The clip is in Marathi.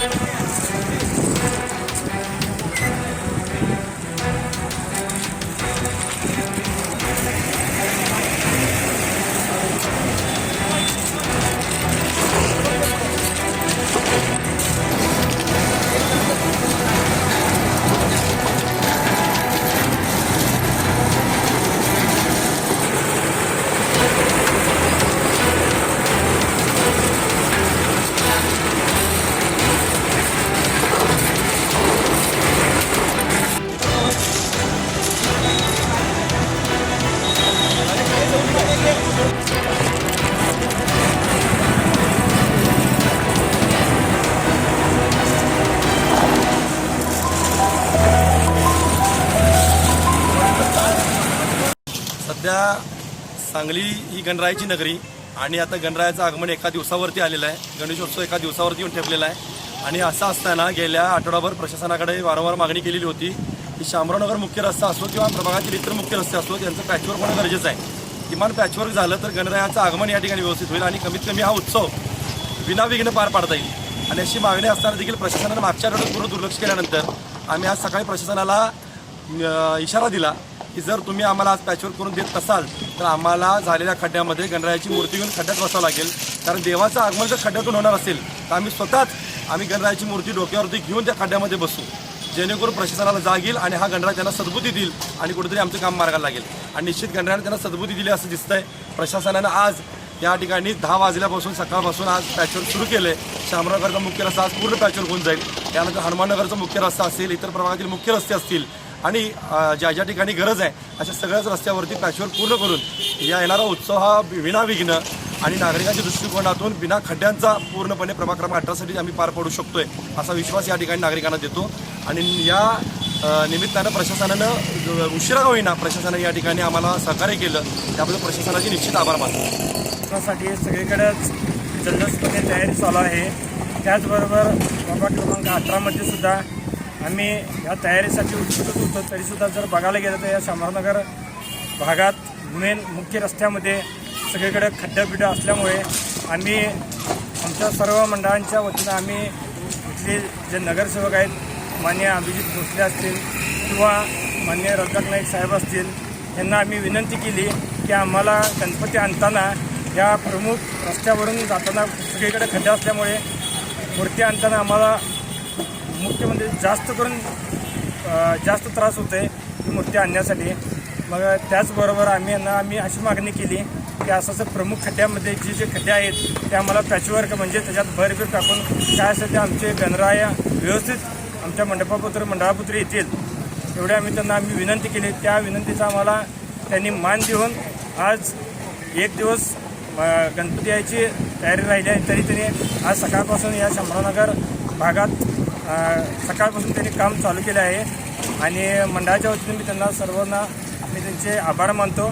Yeah. सध्या सांगली ही गणरायाची नगरी आणि आता गणरायाचं आगमन एका दिवसावरती आलेलं आहे. गणेशोत्सव एका दिवसावरती येऊन ठेवलेला आहे. आणि असं असताना गेल्या आठवडाभर प्रशासनाकडे वारंवार मागणी केलेली होती की शामरावनगर मुख्य रस्ता असो किंवा प्रभागातील इतर मुख्य रस्ते असो यांचं पॅचवर्क होणं गरजेचं आहे. किमान पॅचवर्क झालं तर गणरायाचं आगमन या ठिकाणी व्यवस्थित होईल आणि कमीत कमी हा उत्सव विनाविघ्न पार पाडता येईल. आणि अशी मागणी असताना देखील प्रशासनानं मागच्या आठवड्यात पूर्ण दुर्लक्ष केल्यानंतर आम्ही आज सकाळी प्रशासनाला इशारा दिला की जर तुम्ही आम्हाला आज पॅचवर करून देत असाल तर आम्हाला झालेल्या खड्ड्यामध्ये गणरायाची मूर्ती घेऊन खड्ड्यात बसावं लागेल. कारण देवाचं आगमन जर खड्ड्यातून होणार असेल तर आम्ही स्वतःच आम्ही गणरायाची मूर्ती डोक्यावरती घेऊन त्या खड्ड्यामध्ये बसू. जेणेकरून प्रशासनाला जागील आणि हा गणराय त्यांना सद्बुद्धी देईल आणि कुठेतरी आमचं काम मार्गाला लागेल. आणि निश्चित गणरायाने त्यांना सद्बुद्धी दिली असं दिसतंय. प्रशासनानं आज या ठिकाणी दहा वाजल्यापासून सकाळपासून आज पॅचवर्क सुरू केलं आहे शामरावनगरचा मुख्य रस्ता आज पूर्ण पॅचवर्क होऊन जाईल. त्यानंतर हनुमाननगरचा मुख्य रस्ता असेल इतर प्रभागातील मुख्य रस्ते असतील आणि ज्या ज्या ठिकाणी गरज आहे अशा सगळ्याच रस्त्यावरती पॅचवर पूर्ण करून या येणारा उत्सव हा विनाविघ्न आणि नागरिकांच्या दृष्टिकोनातून बिना खड्ड्यांचा पूर्णपणे प्रभाग क्रमांक अठरासाठी आम्ही पार पडू शकतोय असा विश्वास या ठिकाणी नागरिकांना देतो. आणि या निमित्तानं प्रशासनानं उशिरा होईना प्रशासनाने या ठिकाणी आम्हाला सहकार्य केलं त्याबद्दल प्रशासनाचे निश्चित आभार मानतो. साठी सगळीकडेच जल्लोषपणे तयारी चालू आहे. त्याचबरोबर प्रभाग क्रमांक अठरामध्ये सुद्धा आम्ही या तयारीसाठी उत्सुकच होतो. तरीसुद्धा जर बघायला गेलं तर या शंभरनगर भागात मेन मुख्य रस्त्यामध्ये सगळीकडे खड्डा असल्यामुळे आम्ही आमच्या सर्व मंडळांच्या वतीनं आम्ही इथले जे नगरसेवक आहेत मान्य अभिजित भोसले असतील किंवा मान्य रजाक नाईक साहेब असतील यांना आम्ही विनंती केली की आम्हाला गणपती आणताना या प्रमुख रस्त्यावरून जाताना सगळीकडे खड्डे असल्यामुळे मूर्ती आणताना आम्हाला मुख्य म्हणजे जास्त करून जास्त त्रास होतो आहे ही मूर्ती आणण्यासाठी. मग त्याचबरोबर आम्ही यांना आम्ही अशी मागणी केली की असं असं प्रमुख खड्ड्यामध्ये जे जे खड्डे आहेत ते आम्हाला पॅचवर्क म्हणजे त्याच्यात भरबीर टाकून काय असेल ते आमचे गणराया व्यवस्थित आमच्या मंडपापुत्र मंडळापुत्र येतील. एवढे आम्ही त्यांना आम्ही विनंती केली. त्या विनंतीचा आम्हाला त्यांनी मान देऊन आज एक दिवस गणपती यायची तयारी राहिली आहे. तरी त्यांनी आज सकाळपासून या शंभरानगर भागात सकाळपासून त्यांनी काम चालू केले आहे. आणि मंडळाच्या वतीने मी त्यांना सर्वांना मी त्यांचे आभार मानतो.